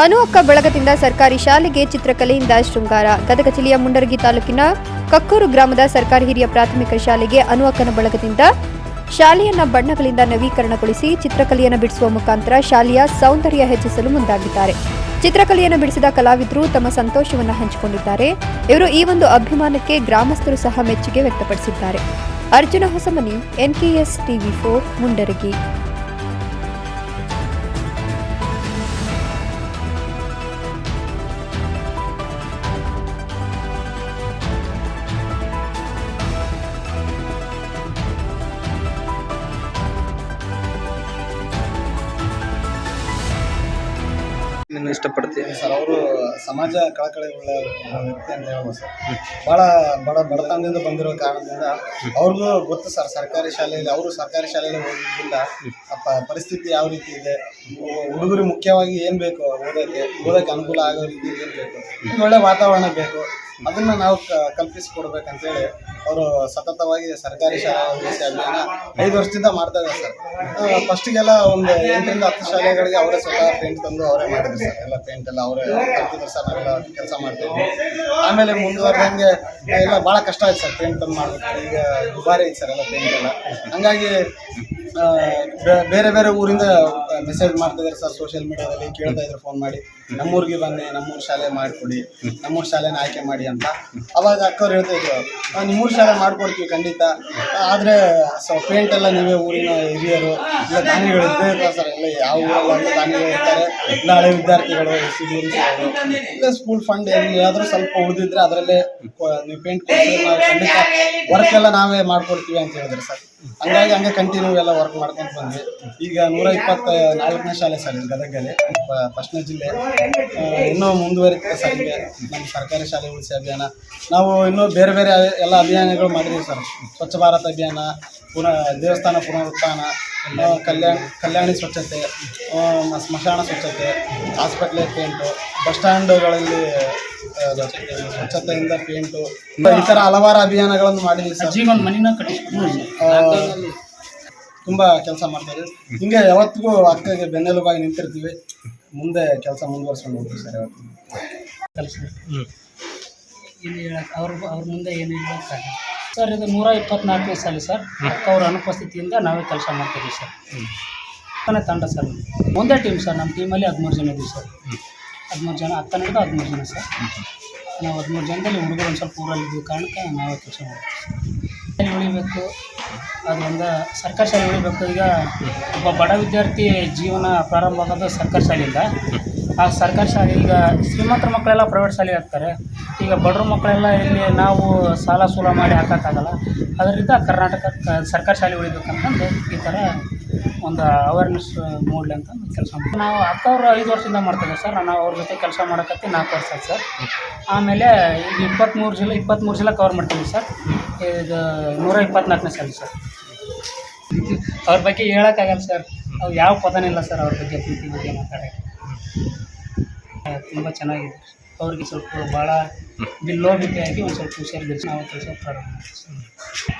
ಅನು ಅಕ್ಕ ಬಳಗದಿಂದ ಸರ್ಕಾರಿ ಶಾಲೆಗೆ ಚಿತ್ರಕಲೆಯಿಂದ ಶೃಂಗಾರ. ಗದಗ ಜಿಲ್ಲೆಯ ಮುಂಡರಗಿ ತಾಲೂಕಿನ ಕಕ್ಕೂರು ಗ್ರಾಮದ ಸರ್ಕಾರಿ ಹಿರಿಯ ಪ್ರಾಥಮಿಕ ಶಾಲೆಗೆ ಅನು ಅಕ್ಕನ ಬಳಗದಿಂದ ಶಾಲೆಯನ್ನ ಬಣ್ಣಗಳಿಂದ ನವೀಕರಣಗೊಳಿಸಿ ಚಿತ್ರಕಲೆಯನ್ನು ಬಿಡಿಸುವ ಮುಖಾಂತರ ಶಾಲೆಯ ಸೌಂದರ್ಯ ಹೆಚ್ಚಿಸಲು ಮುಂದಾಗಿದ್ದಾರೆ. ಚಿತ್ರಕಲೆಯನ್ನು ಬಿಡಿಸಿದ ಕಲಾವಿದರು ತಮ್ಮ ಸಂತೋಷವನ್ನು ಹಂಚಿಕೊಂಡಿದ್ದಾರೆ. ಇವರು ಈ ಒಂದು ಅಭಿಮಾನಕ್ಕೆ ಗ್ರಾಮಸ್ಥರು ಸಹ ಮೆಚ್ಚುಗೆ ವ್ಯಕ್ತಪಡಿಸಿದ್ದಾರೆ. Arjuna Hosamani, NKS TV four, Mundaragi. ನೀನು ಇಷ್ಟಪಡ್ತೀನಿ ಸರ್ ಅವರು ಸಮಾಜ ಕಳಕಳಿ ಉಳ್ಳ ವ್ಯಕ್ತಿ ಅಂತ ಹೇಳ್ಬೋದು ಸರ್. ಭಾಳ ಬಡ ಬಡತನದಿಂದ ಬಂದಿರೋ ಕಾರಣದಿಂದ ಅವ್ರಿಗೂ ಗೊತ್ತು ಸರ್ ಸರ್ಕಾರಿ ಶಾಲೆಯಲ್ಲಿ ಅವರು ಸರ್ಕಾರಿ ಶಾಲೆಯಲ್ಲಿ ಓದಿದ್ರಿಂದ ಆ ಪ- ಪರಿಸ್ಥಿತಿ ಯಾವ ರೀತಿ ಇದೆ? ಹುಡುಗರು ಮುಖ್ಯವಾಗಿ ಏನು ಬೇಕು ಓದೋಕ್ಕೆ? ಓದೋಕ್ಕೆ ಅನುಕೂಲ ಆಗೋ ರೀತಿ ಏನು ಬೇಕು? ಒಳ್ಳೆ ವಾತಾವರಣ ಬೇಕು. ಅದನ್ನು ನಾವು ಕಲ್ಪಿಸಿಕೊಡ್ಬೇಕಂತೇಳಿ ಅವರು ಸತತವಾಗಿ ಸರ್ಕಾರಿ ಶಾಲೆ ಅಭಿಯಾನ ಐದು ವರ್ಷದಿಂದ ಮಾಡ್ತಾ ಇದ್ದಾರೆ ಸರ್. ಫಸ್ಟಿಗೆಲ್ಲ ಒಂದು ಎಂಟರಿಂದ ಹತ್ತು ಶಾಲೆಗಳಿಗೆ ಅವರೇ ಸ್ವತಃ ಪೇಂಟ್ ತಂದು ಅವರೇ ಮಾಡಿದ್ರು ಸರ್. ಎಲ್ಲ ಪೇಂಟ್ ಎಲ್ಲ ಅವರೇ ಕಲ್ತಿದ್ರು ಸರ್. ನಾವೆಲ್ಲ ಕೆಲಸ ಮಾಡ್ತೀವಿ ಆಮೇಲೆ ಮುಂದುವರೆದಂಗೆ ಎಲ್ಲ ಭಾಳ ಕಷ್ಟ ಆಯ್ತು ಸರ್ ಪೇಂಟ್ ತಂದು ಮಾಡಬೇಕು ಈಗ ದುಬಾರಿ ಐತೆ ಸರ್ ಎಲ್ಲ ಪೇಂಟ್ ಎಲ್ಲ. ಹಂಗಾಗಿ ಬೇರೆ ಬೇರೆ ಊರಿಂದ ಮೆಸೇಜ್ ಮಾಡ್ತಿದ್ದಾರೆ ಸರ್ ಸೋಷಿಯಲ್ ಮೀಡಿಯಾದಲ್ಲಿ ಕೇಳ್ತಾ ಇದ್ರು ಫೋನ್ ಮಾಡಿ. ನಮ್ಮೂರಿಗೆ ಬನ್ನಿ ನಮ್ಮೂರು ಶಾಲೆ ಮಾಡಿಕೊಡಿ ನಮ್ಮೂರು ಶಾಲೆನ ಆಯ್ಕೆ ಮಾಡಿ ಅಂತ. ಅವಾಗ ಅಕ್ಕವ್ರು ಹೇಳ್ತಾ ಇದ್ರು "ಆ, ನಿಮ್ಮೂರು ಶಾಲೆ ಮಾಡ್ಕೊಡ್ತೀವಿ ಖಂಡಿತ. ಆದರೆ ಸೊ ಪೇಂಟ್ ಎಲ್ಲ ನೀವೇ ಊರಿನ ಹಿರಿಯರು ಇಲ್ಲ ದಾನಿಗಳು ಸರ್ ಎಲ್ಲ ಯಾವ ಊರಲ್ಲಿ ದಾನಿಗಳು ಇರ್ತಾರೆ. ಇಲ್ಲ ಹಳೆ ವಿದ್ಯಾರ್ಥಿಗಳು ಇಲ್ಲ ಸ್ಕೂಲ್ ಫಂಡ್ ಏನಾದರೂ ಸ್ವಲ್ಪ ಉಳಿದಿದ್ರೆ ಅದರಲ್ಲೇ ನೀವು ಪೇಂಟ್ ಕೊಡ್ತೀವಿ ನಾವು ಖಂಡಿತ ವರ್ಕ್ ಎಲ್ಲ ನಾವೇ ಮಾಡ್ಕೊಡ್ತೀವಿ ಅಂತ ಹೇಳಿದ್ರು ಸರ್. ಹಂಗಾಗಿ ಹಂಗೆ ಕಂಟಿನ್ಯೂ ಎಲ್ಲ ವರ್ಕ್ ಮಾಡ್ಕೊಂಡು ಬಂದ್ವಿ. ಈಗ ನೂರ ಇಪ್ಪತ್ತ ನಾಲ್ಕನೇ ಶಾಲೆ ಸರ್ ಇದು ಗದಗಲ್ಲಿ ಫಸ್ಟ್ನೇ ಜಿಲ್ಲೆ. ಇನ್ನೂ ಮುಂದುವರಿತ ಸರ್ ನಮ್ಮ ಸರ್ಕಾರಿ ಶಾಲೆ ಉಳಿಸಿ ಅಭಿಯಾನ. ನಾವು ಇನ್ನೂ ಬೇರೆ ಬೇರೆ ಎಲ್ಲ ಅಭಿಯಾನಗಳು ಮಾಡಿದ್ದೀವಿ ಸರ್ ಸ್ವಚ್ಛ ಭಾರತ್ ಅಭಿಯಾನ, ಪುನಃ, ದೇವಸ್ಥಾನ ಪುನರುತ್ಥಾನ ಕಲ್ಯಾಣ ಕಲ್ಯಾಣಿ ಸ್ವಚ್ಛತೆ ಸ್ಮಶಾನ ಸ್ವಚ್ಛತೆ, ಹಾಸ್ಪಿಟ್ಲ್ ಪೇಂಟು, ಬಸ್ ಸ್ಟ್ಯಾಂಡ್ಗಳಲ್ಲಿ ಸ್ವಚ್ಛತೆಯಿಂದ ಪೇಂಟು ಈ ಥರ ಹಲವಾರು ಅಭಿಯಾನಗಳನ್ನು ಮಾಡಿದ್ದೀವಿ ಸರ್. ತುಂಬ ಕೆಲಸ ಮಾಡ್ತಾರೆ ಹಿಂಗೆ ಯಾವತ್ತಿಗೂ ಅಕ್ಕಗೆ ಬೆನ್ನೆಲುಬಾಗಿ ನಿಂತಿರ್ತೀವಿ. ಮುಂದೆ ಕೆಲಸ ಮುಂದುವರ್ಸ್ಕೊಂಡು ಹೋಗ್ತೀವಿ ಸರ್ ಯಾವತ್ತು ಕೆಲಸ ಇಲ್ಲಿ ಅವ್ರ ಅವ್ರ ಮುಂದೆ ಏನು ಸರ್ ಇದು ನೂರ ಇಪ್ಪತ್ನಾಲ್ಕನೇ ಸಾಲಿ ಸರ್. ಅಕ್ಕ ಅವ್ರ ಅನುಪಸ್ಥಿತಿಯಿಂದ ನಾವೇ ಕೆಲಸ ಮಾಡ್ತಿದ್ದೀವಿ ಸರ್. ಅಕ್ಕನೇ ತಂಡ ಸರ್. ಒಂದೇ ಟೀಮ್ ಸರ್. ನಮ್ಮ ಟೀಮಲ್ಲಿ ಹದಿಮೂರು ಜನ ಇದ್ದೀವಿ ಸರ್. ಹದಿಮೂರು ಜನ ನಡೆದು ಹದಿಮೂರು ಜನ ಸರ್. ನಾವು ಹದಿಮೂರು ಜನದಲ್ಲಿ ಹುಡುಗರು ಒಂದು ಸ್ವಲ್ಪ ಊರಲ್ಲಿ ಇದ್ದ ಕಾರಣಕ್ಕೆ ನಾವು ಕೆಲಸ ಮಾಡ್ತೀವಿ ಉಳಿಬೇಕು, ಅದರಿಂದ ಸರ್ಕಾರಿ ಶಾಲೆ ಉಳಿಬೇಕು. ಈಗ ಒಬ್ಬ ಬಡ ವಿದ್ಯಾರ್ಥಿ ಜೀವನ ಪ್ರಾರಂಭ ಆಗೋದು ಸರ್ಕಾರಿ ಶಾಲೆಯಿಂದ. ಆ ಸರ್ಕಾರಿ ಶಾಲೆ ಈಗ ಶ್ರೀಮಂತರ ಮಕ್ಕಳೆಲ್ಲ ಪ್ರೈವೇಟ್ ಶಾಲೆಗೆ ಹಾಕ್ತಾರೆ ಈಗ ಬಡವ್ರ ಮಕ್ಕಳೆಲ್ಲ ಇಲ್ಲಿ ನಾವು ಸಾಲ ಸೂಲ ಮಾಡಿ ಹಾಕೋಕ್ಕಾಗಲ್ಲ. ಅದರಿಂದ ಕರ್ನಾಟಕ, ಸರ್ಕಾರಿ ಶಾಲೆ ಉಳಿಬೇಕಂತಂದು ಈ ಥರ ಒಂದು ಅವೇರ್ನೆಸ್ ಮೂಡಲಿ ಅಂತ ಕೆಲಸ ಮಾಡ್ತೀವಿ. ನಾವು ಅಕ್ಕವ್ರು ಐದು ವರ್ಷದಿಂದ ಮಾಡ್ತೇವೆ ಸರ್. ನಾವು ಅವ್ರ ಜೊತೆ ಕೆಲಸ ಮಾಡೋಕತ್ತಿ ನಾಲ್ಕು ವರ್ಷ ಆಯ್ತು ಸರ್. ಆಮೇಲೆ ಈಗ ಇಪ್ಪತ್ತ್ಮೂರು ಜಿಲ್ಲೆ ಇಪ್ಪತ್ತ್ಮೂರು ಜಿಲ್ಲೆ ಕವರ್ ಮಾಡ್ತೀವಿ ಸರ್. ಇದು ನೂರ ಇಪ್ಪತ್ನಾಲ್ಕನೇ ಸಾಲಿ ಸರ್. ಅವ್ರ ಬಗ್ಗೆ ಹೇಳೋಕ್ಕಾಗಲ್ಲ ಸರ್. ಅವ್ರು ಯಾವ ಪದನಿಲ್ಲ ಸರ್ ಅವ್ರ ಬಗ್ಗೆ, ಪ್ರೀತಿ ಬಗ್ಗೆ ಮಾತಾಡೋಕ್ಕೆ. ತುಂಬ ಚೆನ್ನಾಗಿದೆ. ಅವ್ರಿಗೆ ಸ್ವಲ್ಪ ಭಾಳ ಬಿಪಿ ಆಗಿ ಒಂದು ಸ್ವಲ್ಪ ಹುಷಾರಿದ್ದೀವಿ ನಾವು ಕೆಲಸ ಪ್ರಾರಂಭ ಮಾಡ್ತೀವಿ